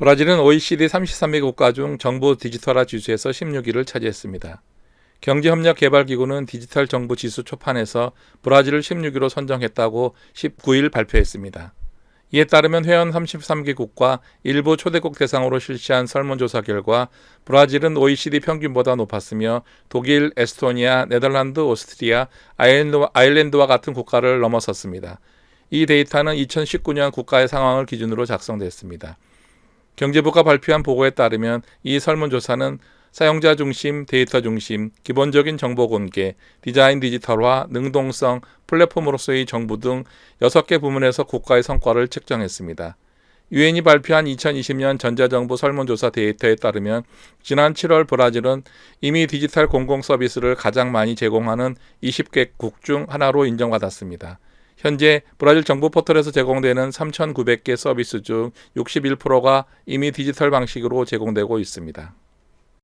브라질은 OECD 33개 국가 중 정부 디지털화 지수에서 16위를 차지했습니다. 경제협력개발기구는 디지털 정부 지수 초판에서 브라질을 16위로 선정했다고 19일 발표했습니다. 이에 따르면 회원 33개국과 일부 초대국 대상으로 실시한 설문조사 결과 브라질은 OECD 평균보다 높았으며 독일, 에스토니아, 네덜란드, 오스트리아, 아일랜드, 아일랜드와 같은 국가를 넘어섰습니다. 이 데이터는 2019년 국가의 상황을 기준으로 작성됐습니다. 경제부가 발표한 보고에 따르면 이 설문조사는 사용자 중심, 데이터 중심, 기본적인 정보 공개, 디자인 디지털화, 능동성, 플랫폼으로서의 정부 등 6개 부문에서 국가의 성과를 측정했습니다. 유엔이 발표한 2020년 전자정부 설문조사 데이터에 따르면 지난 7월 브라질은 이미 디지털 공공 서비스를 가장 많이 제공하는 20개국 중 하나로 인정받았습니다. 현재 브라질 정부 포털에서 제공되는 3,900개 서비스 중 61%가 이미 디지털 방식으로 제공되고 있습니다.